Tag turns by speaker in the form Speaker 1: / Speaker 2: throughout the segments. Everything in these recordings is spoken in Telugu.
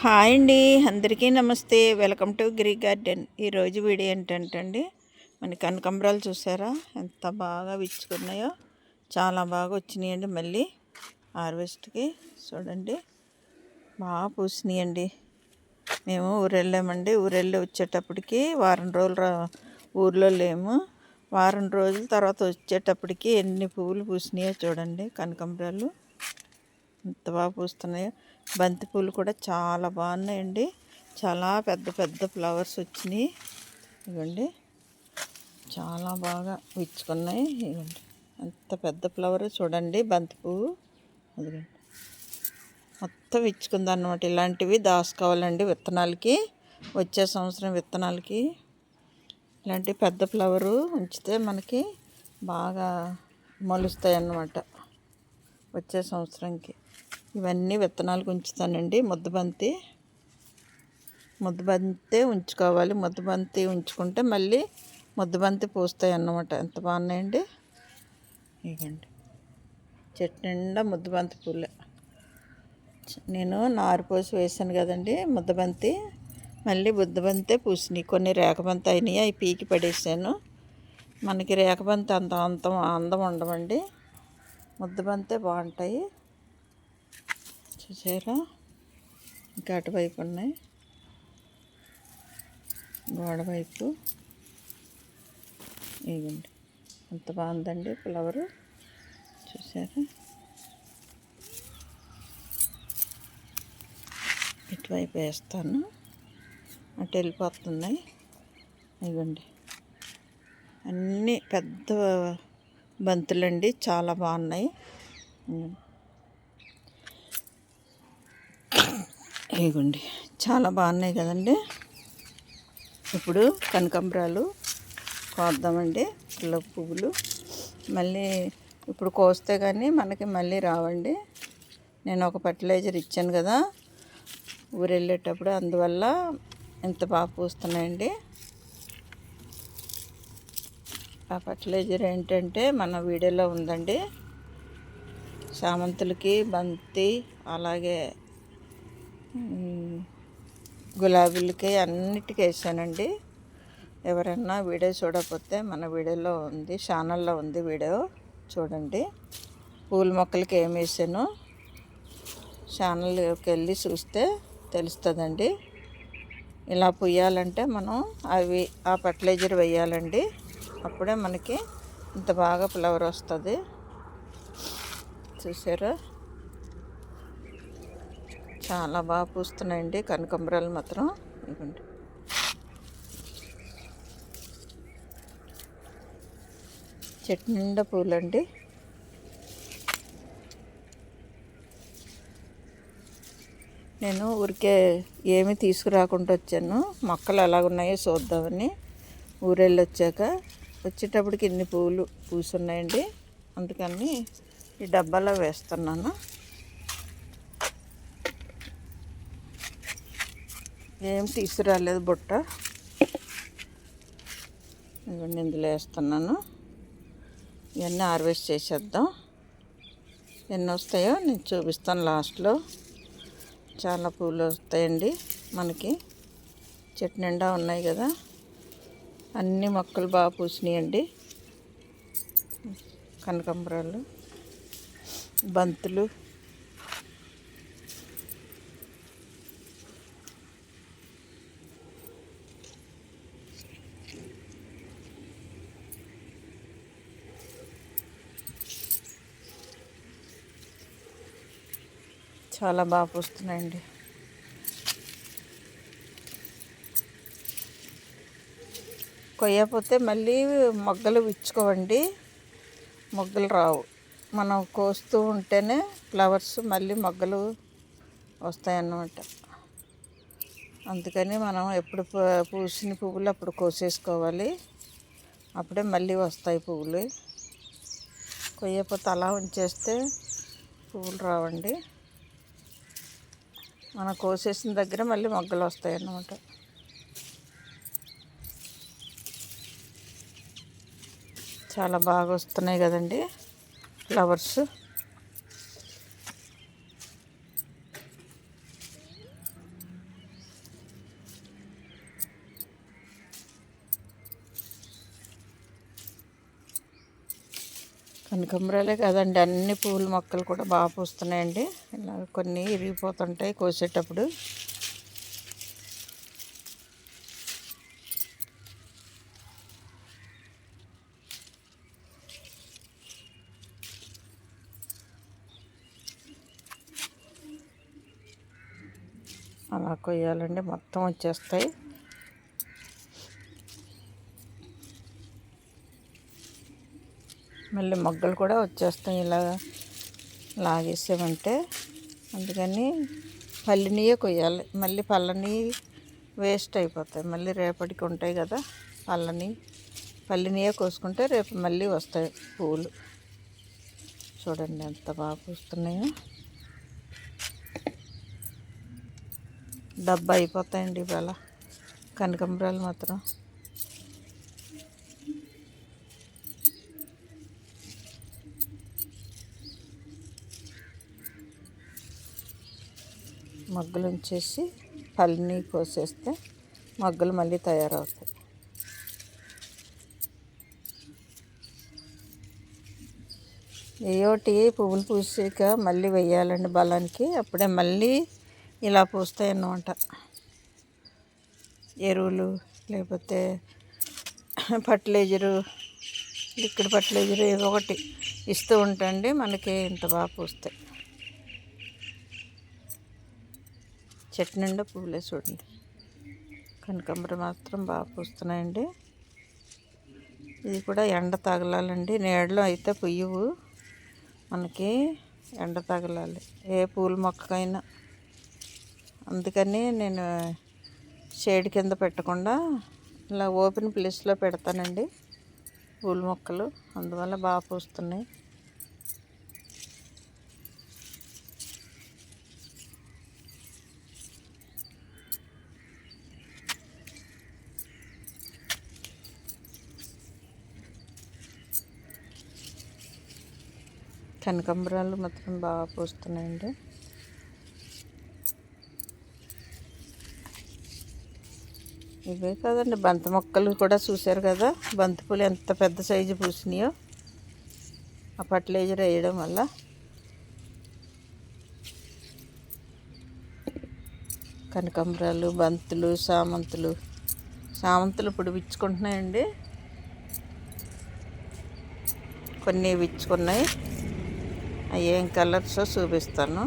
Speaker 1: హాయ్ అండి. అందరికీ నమస్తే. Welcome to green garden. ఈరోజు వీడియో ఏంటంటే అండి మన కనకంబరాలు చూసారా? ఎంత బాగా విచ్చుకున్నాయో. చాలా బాగా వచ్చినాయండి మళ్ళీ హార్వెస్ట్కి. చూడండి. బాగా పూసినాయండి. మేము ఊరెళ్ళామండి. ఊరెళ్ళి వచ్చేటప్పటికి వారం రోజులు ఊర్లో లేము. వారం రోజుల తర్వాత వచ్చేటప్పటికి ఎన్ని పువ్వులు పూసినాయో చూడండి కనకంబరాలు. ఎంత బాగా పూస్తున్నాయో. బంతి పూలు కూడా చాలా బాగున్నాయండి. చాలా పెద్ద పెద్ద ఫ్లవర్స్ వచ్చినాయి. ఇవ్వండి చాలా బాగా విచ్చుకున్నాయి. ఇవ్వండి అంత పెద్ద ఫ్లవర్ చూడండి బంతి పువ్వు. అదిగండి. మొత్తం విచ్చుకుంది అనమాట ఇలాంటివి దాచుకోవాలండి విత్తనాలకి. వచ్చే సంవత్సరం విత్తనాలకి. ఇలాంటి పెద్ద ఫ్లవరు ఉంచితే మనకి బాగా మొలుస్తాయి అన్నమాట వచ్చే సంవత్సరంకి. ఇవన్నీ విత్తనాలకు ఉంచుతానండి ముద్దబంతి ముద్దబంతి ఉంచుకోవాలి. ముద్దబంతి ఉంచుకుంటే మళ్ళీ ముద్దబంతి పూస్తాయి అన్నమాట ఎంత బాగున్నాయండి? ఇవ్వండి చెట్టు నిండా ముద్దబంతి పూలే. నేను నారు పోసి వేసాను కదండి ముద్దబంతి మళ్ళీ బుద్ధబంతే పూసినాయి. కొన్ని రేఖబంతి అయినాయి. అవి పీకి పడేసాను. మనకి రేఖబంతి అంత అందం అందం ఉండవండి. ముద్దబంతే బాగుంటాయి. చూసారా ఇంకా అటువైపు ఉన్నాయి. గోడవైపు ఇవ్వండి ఎంత బాగుందండి ఫ్లవరు? చూసారా? ఇటువైపు వేస్తాను. అటు వెళ్ళిపోతున్నాయి. ఇవ్వండి అన్నీ పెద్ద బంతులండి. చాలా బాగున్నాయి. ఇగోండి చాలా బాగున్నాయి కదండి. ఇప్పుడు కనకంబరాలు కోద్దామండి పిల్ల పువ్వులు. మళ్ళీ ఇప్పుడు కోస్తే కానీ మనకి మళ్ళీ రావండి. నేను ఒక ఫర్టిలైజర్ ఇచ్చాను కదా ఊరు వెళ్ళేటప్పుడు అందువల్ల ఎంత బాగా పూస్తున్నాయండి. ఆ ఫర్టిలైజర్ ఏంటంటే మన వీడియోలో ఉందండి. చామంతులకి బంతి అలాగే గులాబీలకి అన్నిటికీ వేసానండి. ఎవరన్నా వీడియో చూడకపోతే మన వీడియోలో ఉంది ఛానల్లో ఉంది వీడియో చూడండి. పూల మొక్కలకి ఏం వేసాను? ఛానల్కి వెళ్ళి చూస్తే తెలుస్తుందండి. ఇలా పుయ్యాలంటే మనం అవి ఆ ఫర్టిలైజర్ వేయాలండి. అప్పుడే మనకి ఇంత బాగా ఫ్లవర్ వస్తుంది. చూసారా? చాలా బాగా పూస్తున్నాయండి. కనకంబరాలు మాత్రం. ఇవ్వండి చెట్టు నిండా పూలండి. నేను ఊరికే ఏమి తీసుకురాకుండా వచ్చాను. మొక్కలు ఎలాగున్నాయో చూద్దామని ఊరెళ్ళి వచ్చాక. వచ్చేటప్పటికి ఇన్ని పువ్వులు పూసున్నాయండి. అందుకని ఈ డబ్బాలో వేస్తున్నాను. ఏం తీసుకురాలేదు బుట్ట. ఇవన్నీ ఇందులో వేస్తున్నాను. ఇవన్నీ హార్వెస్ట్ చేసేద్దాం. ఎన్ని వస్తాయో నేను చూపిస్తాను లాస్ట్లో. చాలా పూలు వస్తాయండి మనకి. చెట్టు నిండా ఉన్నాయి కదా. అన్ని మొక్కలు బాగా పూసినాయండి. కనకంబరాలు బంతులు చాలా బాగా పూస్తున్నాయండి. కొయ్యపోతే మళ్ళీ మొగ్గలు విచ్చుకోవండి. మొగ్గలు రావు. మనం కోస్తూ ఉంటేనే ఫ్లవర్స్ మళ్ళీ మొగ్గలు వస్తాయన్నమాట. అందుకని మనం ఎప్పుడు పూసిన పువ్వులు అప్పుడు కోసేసుకోవాలి. అప్పుడే మళ్ళీ వస్తాయి పువ్వులు. కొయ్యపోతే అలా ఉంచేస్తే పువ్వులు రావండి. మనం కోసేసిన దగ్గర మళ్ళీ మొగ్గలు వస్తాయి అన్నమాట చాలా బాగా వస్తున్నాయి కదండి ఫ్లవర్స్. కనకంబరాలే కాదండి. అన్ని పూల మొక్కలు కూడా బాగా పూస్తున్నాయండి. ఇలా కొన్ని ఇరిగిపోతుంటాయి కోసేటప్పుడు. అలా కొయ్యాలండి. మొత్తం వచ్చేస్తాయి. మళ్ళీ మొగ్గలు కూడా వచ్చేస్తాయి ఇలా లాగేసామంటే అందుకని పల్లినియే కొయ్యాలి. మళ్ళీ పళ్ళని వేస్ట్ అయిపోతాయి. మళ్ళీ రేపటికి ఉంటాయి కదా పళ్ళని. పల్లినియే కోసుకుంటే రేపు మళ్ళీ వస్తాయి పూలు. చూడండి ఎంత బాగా పూస్తున్నాయో. డబ్బా అయిపోతాయండి ఇవాళ. కనకంబరాలు మాత్రం. మగ్గులు ఉంచేసి పల్లిని కోసేస్తే మగ్గులు మళ్ళీ తయారవుతాయి. ఏయోటి పువ్వులు పూసాక మళ్ళీ వెయ్యాలండి బలానికి అప్పుడే మళ్ళీ ఇలా పూస్తాయి అన్నమాట ఎరువులు లేకపోతే ఫర్టిలైజరు లిక్విడ్ ఫర్టిలైజర్ ఏదో ఒకటి ఇస్తూ ఉంటండి మనకి ఇంత బాగా పూస్తాయి. చెట్టు నిండా పువ్వులే చూడండి. కనకాంబరం మాత్రం బాగా పూస్తున్నాయండి. ఇది కూడా ఎండ తగలాలండి. నీడలో అయితే పుయ్యవు. మనకి ఎండ తగలాలి. ఏ పూల మొక్కకైనా. అందుకని నేను షేడ్ కింద పెట్టకుండా ఇలా ఓపెన్ ప్లేస్లో పెడతానండి పూల మొక్కలు. అందువల్ల బాగా పూస్తున్నాయి. కనకంబరాలు మాత్రం బాగా పూస్తున్నాయండి. ఇవే కాదండి బంతి మొక్కలు కూడా చూశారు కదా? బంతిపూలు ఎంత పెద్ద సైజు పూసినాయో ఆ ఫర్టిలైజర్ వేయడం వల్ల. కనకంబరాలు బంతులు సామంతులు. సామంతులు ఇప్పుడు విచ్చుకుంటున్నాయండి. కొన్ని విచ్చుకున్నాయి. ఏం కలర్స్ చూపిస్తాను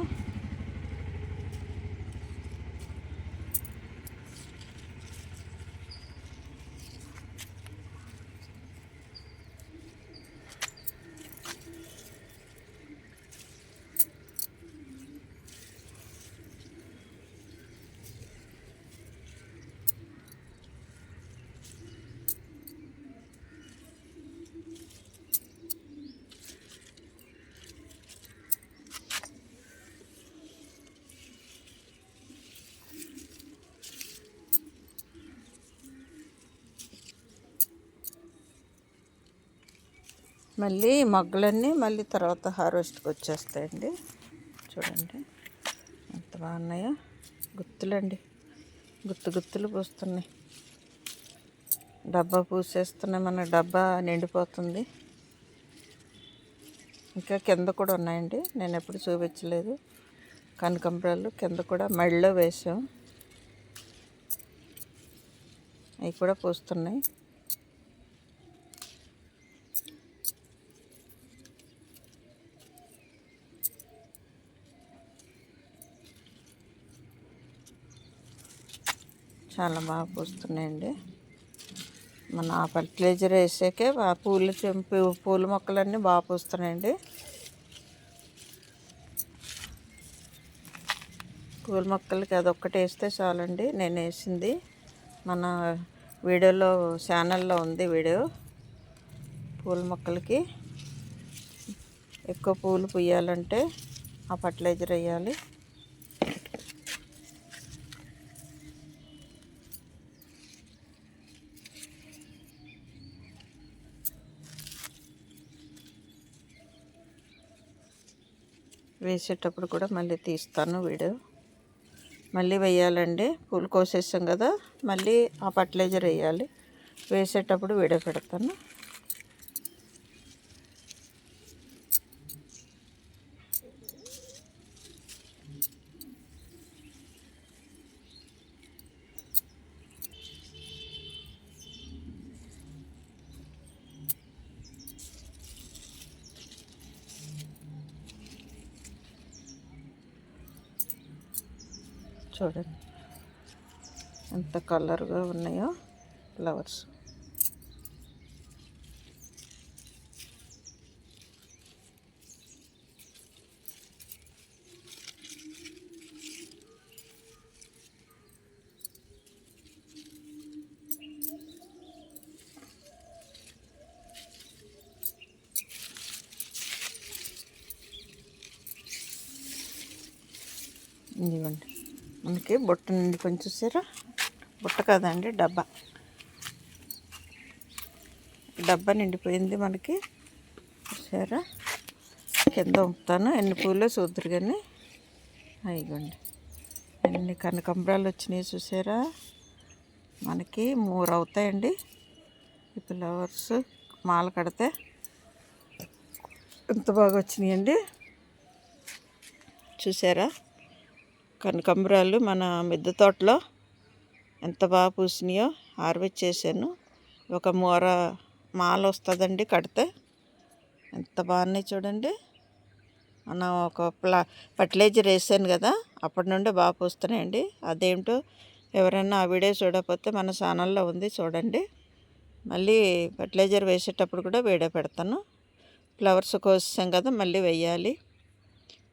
Speaker 1: మళ్ళీ మొగ్గలన్నీ మళ్ళీ తర్వాత హార్వెస్ట్కి వచ్చేస్తాయండి. చూడండి ఎంత బాగున్నాయో గుత్తులండి. గుత్తు గుత్తులు పూస్తున్నాయి. డబ్బా పూసేస్తున్నాయి. మన డబ్బా నిండిపోతుంది. ఇంకా కింద కూడా ఉన్నాయండి. నేను ఎప్పుడు చూపించలేదు. కనకంబరాలు కింద కూడా మళ్ళీ వేసాం. అవి కూడా పూస్తున్నాయి. చాలా బాగా పూస్తున్నాయండి. మన ఫర్టిలైజర్ వేసాకే పూలు పూల మొక్కలన్నీ బాగా పూస్తున్నాయండి. పూల మొక్కలకి అదొక్కటి వేస్తే చాలండి. నేను వేసింది మన వీడియోలో ఛానల్లో ఉంది వీడియో. పూల మొక్కలకి ఎక్కువ పూలు పుయ్యాలంటే ఆ ఫర్టిలైజర్ వేయాలి. వేసేటప్పుడు కూడా మళ్ళీ తీస్తాను వీడియో మళ్ళీ వేయాలండి. పూలు కోసేసాం కదా మళ్ళీ ఆ ఫర్టిలైజర్ వేయాలి. వేసేటప్పుడు వీడియో పెడతాను చూడండి. ఎంత కలర్గా ఉన్నాయో ఫ్లవర్స్. ఇదిగోండి. మనకి బుట్ట నుండి కొంచెం చూసారా? బుట్ట కాదండి డబ్బా. డబ్బా నిండిపోయింది మనకి. చూసారా? కింద ఉంపుతాను. ఎన్ని పూలు చూద్దరు కానీ. అయిగోండి ఎన్ని కనకంబరాలు వచ్చినాయి చూసారా? మనకి మూడు అవుతాయండి. ఈ ఫ్లవర్స్ మాల కడితే ఎంత బాగా వచ్చినాయండి. చూసారా? కనకంబరాలు మన మిద్దె తోటలో ఎంత బాగా పూసినాయో హార్వెస్ట్ చేశాను. ఒక మూర మాల వస్తుందండి కడితే. ఎంత బాగున్నాయి చూడండి. మన ఒక ప్లా ఫర్టిలైజర్ వేసాను కదా అప్పటి నుండి బాగా పూస్తున్నాయండి. అదేంటో ఎవరైనా ఆ వీడియో చూడకపోతే మన ఛానల్లో ఉంది చూడండి. మళ్ళీ ఫర్టిలైజర్ వేసేటప్పుడు కూడా వీడియో పెడతాను. ఫ్లవర్స్ కోసాం కదా మళ్ళీ వెయ్యాలి